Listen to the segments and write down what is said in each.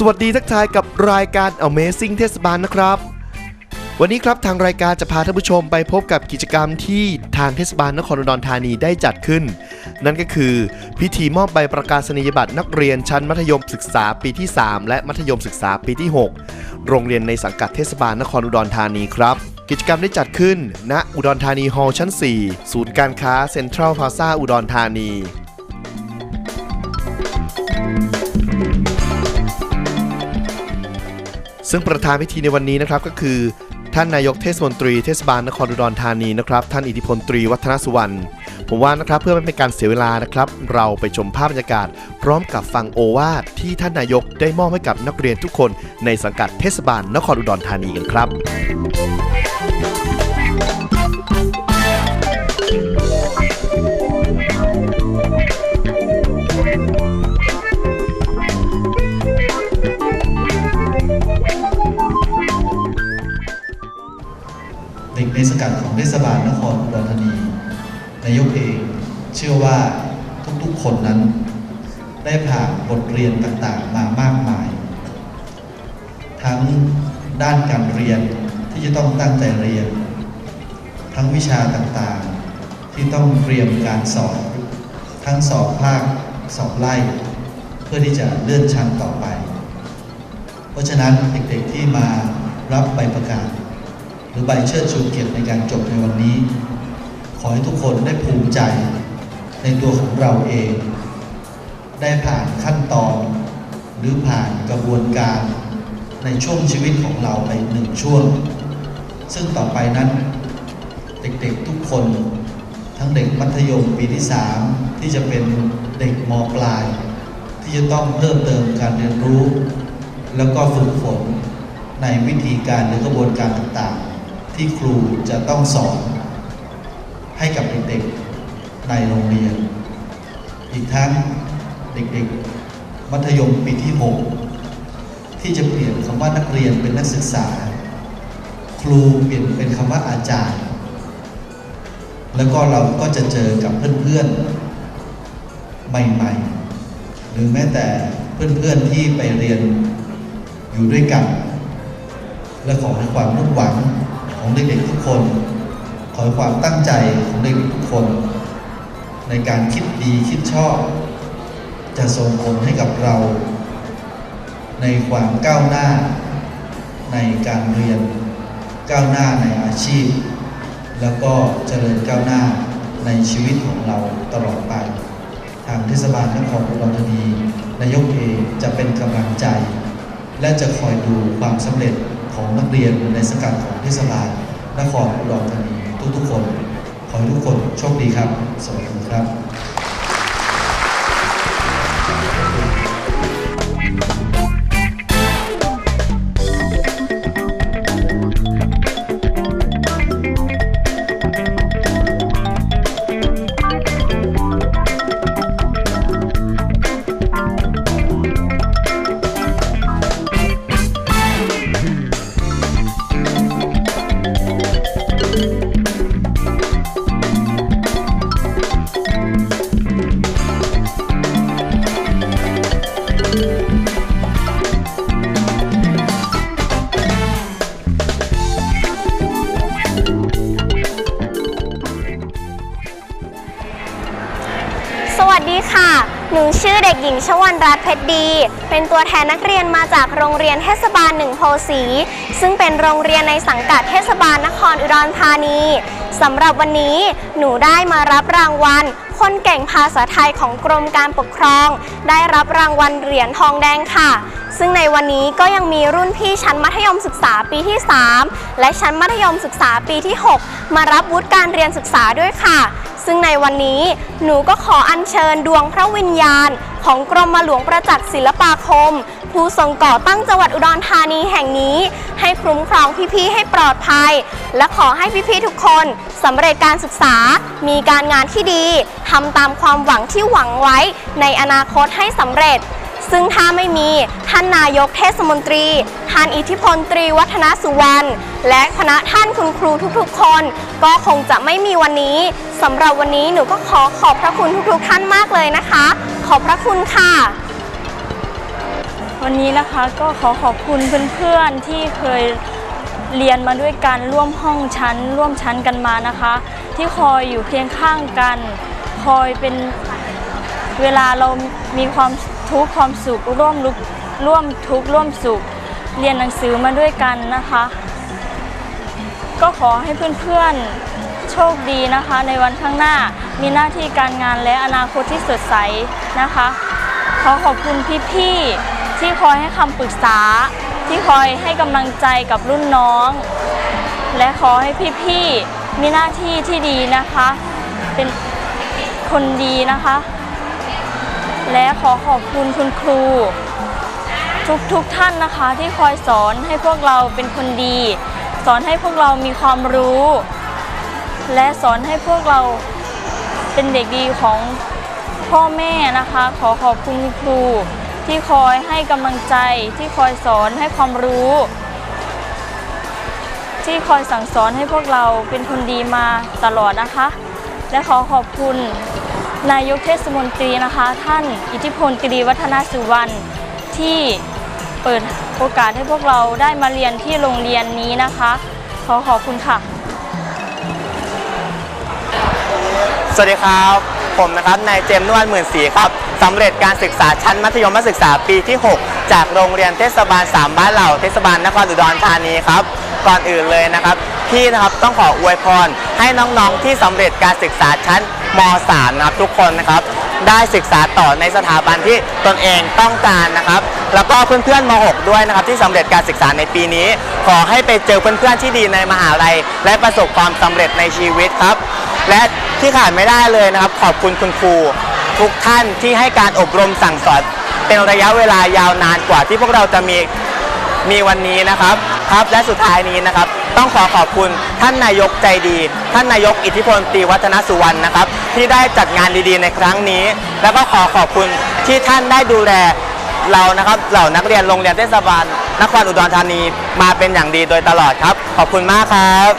สวัสดีทักทายกับรายการ Amazing เทศบาลนะครับ วันนี้ครับทางรายการจะพาท่านผู้ชมไปพบกับกิจกรรมที่ทางเทศบาลนครอุดรธานีได้จัดขึ้น นั่นก็คือ พิธีมอบใบประกาศนียบัตรนักเรียนชั้นมัธยมศึกษาปีที่ 3 และมัธยมศึกษาปีที่ 6 โรงเรียนในสังกัดเทศบาลนครอุดรธานีครับ กิจกรรมได้จัดขึ้นณอุดรธานีฮอลล์ชั้น 4 ศูนย์การค้าเซ็นทรัลพลาซาอุดรธานี ซึ่งประธานพิธีในวันนี้นะครับก็คือ ท่านนายกเทศมนตรีเทศบาลนครอุดรธานีนะครับท่านอิทธิพลตรีวัฒนสุวรรณผมว่านะครับเพื่อไม่เป็นการเสียเวลานะครับ เราไปชมภาพบรรยากาศ พร้อมกับฟังโอวาทที่ท่านนายกได้มอบให้กับนักเรียนทุกคน ในสังกัดเทศบาลนครอุดรธานีกันครับ กัดของเทศบาลนครอุดรธานีนายกเองเชื่อว่าทุกๆคนนั้น ได้ผ่านบทเรียนต่างๆมามากมาย ทั้งด้านการเรียนที่จะต้องตั้งใจเรียน ทั้งวิชาต่างๆ ที่ต้องเตรียมการสอบ ทั้งสอบภาคสอบไล่เพื่อที่จะเลื่อนชั้นต่อไป เพราะฉะนั้นเด็กๆที่มารับใบประกาศ รือใบเชิดชูเกียรติในการจบในวันนี้ ขอให้ทุกคนได้ภูมิใจในตัวของเราเอง ได้ผ่านขั้นตอน หรือผ่านกระบวนการในช่วงชีวิตของเราไปหนึ่งช่วง ซึ่งต่อไปนั้น เด็กๆทุกคน ทั้งเด็กมัธยมปีที่ 3 ที่จะเป็นเด็กมปลาย ที่จะต้องเพิ่มเติมการเรียนรู้ แล้วก็ฝึกฝนในวิธีการหรือกระบวนการต่างๆ ที่ครูจะต้องสอนให้กับเด็กๆในโรงเรียน อีกทั้งเด็กๆ มัธยมปีที่ 6 ที่จะเปลี่ยนคำว่านักเรียนเป็นนักศึกษา ครูเปลี่ยนเป็นคำว่าอาจารย์ แล้วก็เราก็จะเจอกับเพื่อนๆ ใหม่ๆ หรือแม้แต่เพื่อนๆที่ไปเรียนอยู่ด้วยกัน และขอให้ความมุ่งหวัง ของเด็กๆทุกคน ขอให้ความตั้งใจของเด็กทุกคน ในการคิดดีคิดชอบ จะส่งผลให้กับเรา ในความก้าวหน้า ในการเรียนก้าวหน้าในอาชีพ แล้วก็เจริญก้าวหน้าในชีวิตของเราตลอดไป ทางเทศบาลนครอุดรธานีนายกเองจะเป็นกำลังใจ และจะคอยดูความสำเร็จ ของนักเรียนในสังกัดของเทศบาลนครอุดรธานีทุกๆคน ขอให้ทุกคนโชคดีครับ สวัสดีครับ ชื่อเด็กหญิงชวันรัตน์เพชรดี เป็นตัวแทนนักเรียนมาจากโรงเรียนเทศบาลหนึ่งโพสี ซึ่งเป็นโรงเรียนในสังกัดเทศบาลนครอุดรธานีสำหรับวันนี้หนูได้มารับรางวัล คนเก่งภาษาไทยของกรมการปกครอง ได้รับรางวัลเหรียญทองแดงค่ะ ซึ่งในวันนี้ก็ยังมีรุ่นพี่ชั้นมัธยมศึกษาปีที่ 3 และชั้นมัธยมศึกษาปีที่ 6 มารับวุฒิการเรียนศึกษาด้วยค่ะ ซึ่งในวันนี้หนูก็ขออัญเชิญดวงพระวิญญาณ ของกรมหลวงประจักษ์ศิลปาคม ผู้ทรงก่อตั้งจังหวัดอุดรธานีแห่งนี้ ให้คุ้มครองพี่ๆให้ปลอดภัย และขอให้พี่ๆทุกคนสำเร็จการศึกษา มีการงานที่ดีทำตามความหวังที่หวังไว้ ในอนาคตให้สำเร็จ ซึ่งถ้าไม่มีท่านนายกเทศมนตรี ท่านอิทธิพลตรีวัฒนสุวรรณ และคณะท่านคุณครูทุกๆ คน ก็คงจะไม่มีวันนี้สำหรับวันนี้หนูก็ขอขอบพระคุณทุกๆ ท่านมากเลยนะคะ ขอบพระคุณค่ะ วันนี้นะคะก็ขอขอบคุณเพื่อนๆที่เคยเรียนมาด้วยกันร่วมห้องชั้น ร่วมชั้นกันมานะคะ ที่คอยอยู่เคียงข้างกัน คอยเป็นเวลาเรามีความ ทุกข์ความสุขร่วมลุกร่วมทุกข์ร่วมสุข เรียนหนังสือมาด้วยกันนะคะ ก็ขอให้เพื่อนๆโชคดีนะคะ ในวันข้างหน้ามีหน้าที่การงานและอนาคตที่สดใสนะคะ ขอขอบคุณพี่ๆที่คอยให้คำปรึกษา ที่คอยให้กำลังใจกับรุ่นน้อง และขอให้พี่ๆมีหน้าที่ที่ดีนะคะ เป็นคนดีนะคะ และขอขอบคุณคุณครู ทุกๆท่านนะคะที่คอยสอนให้พวกเราเป็นคนดี สอนให้พวกเรามีความรู้ และสอนให้พวกเราเป็นเด็กดีของพ่อแม่นะคะ ขอขอบคุณคุณครู ที่คอยให้กำลังใจที่คอยสอนให้ความรู้ ที่คอยสั่งสอนให้พวกเราเป็นคนดีมาตลอดนะคะ และขอขอบคุณ นายกเทศมนตรีนะคะ ท่านอิทธิพลกรีวัฒนาสุวรรณที่เปิดโอกาสให้พวกเราได้มาเรียนที่โรงเรียนนี้นะคะ ขอขอบคุณค่ะ สวัสดีครับ ผมนะครับนายเจมส์นวลหมื่นศรีครับสำเร็จการศึกษาชั้นมัธยมศึกษาปีที่ 6 จากโรงเรียนเทศบาล 3 บ้านเหล่าเทศบาลนครอุดรธานีครับก่อนอื่นเลยนะครับพี่นะครับต้องขออวยพรให้น้องๆที่สำเร็จการศึกษาชั้น ม .3 นะครับทุกคนนะครับได้ศึกษาต่อในสถาบันที่ตนเองต้องการนะครับ แล้วก็เพื่อนๆม .6 ด้วยนะครับที่สำเร็จการศึกษาในปีนี้ ขอให้ไปเจอเพื่อนๆที่ดีในมหาลัย และประสบความสำเร็จในชีวิตครับ และที่ขาดไม่ได้เลยนะครับ ขอบคุณคุณครู ทุกท่านที่ให้การอบรมสั่งสอนเป็นระยะเวลายาวนานกว่าที่พวกเราจะมีมีวันนี้นะครับครับและสุดท้ายนี้นะครับ ต้องขอขอบคุณท่านนายกใจดี ท่านนายกอิทธิพลตีวัฒนสุวรรณนะครับ ที่ได้จัดงานดีๆในครั้งนี้ แล้วก็ขอขอบคุณที่ท่านได้ดูแลเรานะครับเหล่านักเรียนโรงเรียนเทศบาลนครอุดรธานีมาเป็นอย่างดีโดยตลอดครับ ขอบคุณมากครับ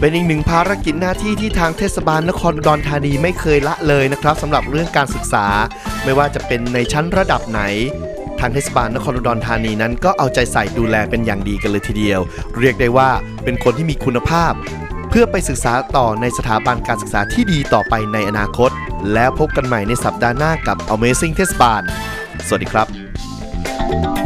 เป็นอีกหนึ่งภารกิจหน้าที่ที่ทางเทศบาลนครอุดรธานีไม่เคยละเลยนะครับสำหรับเรื่องการศึกษา ไม่ว่าจะเป็นในชั้นระดับไหน ทางเทศบาลนครอุดรธานีนั้น ก็เอาใจใส่ดูแลเป็นอย่างดีกันเลยทีเดียว เรียกได้ว่าเป็นคนที่มีคุณภาพ เพื่อไปศึกษาต่อในสถาบันการศึกษาที่ดีต่อไปในอนาคต แล้วพบกันใหม่ในสัปดาห์หน้ากับ Amazing เทศบาล สวัสดีครับ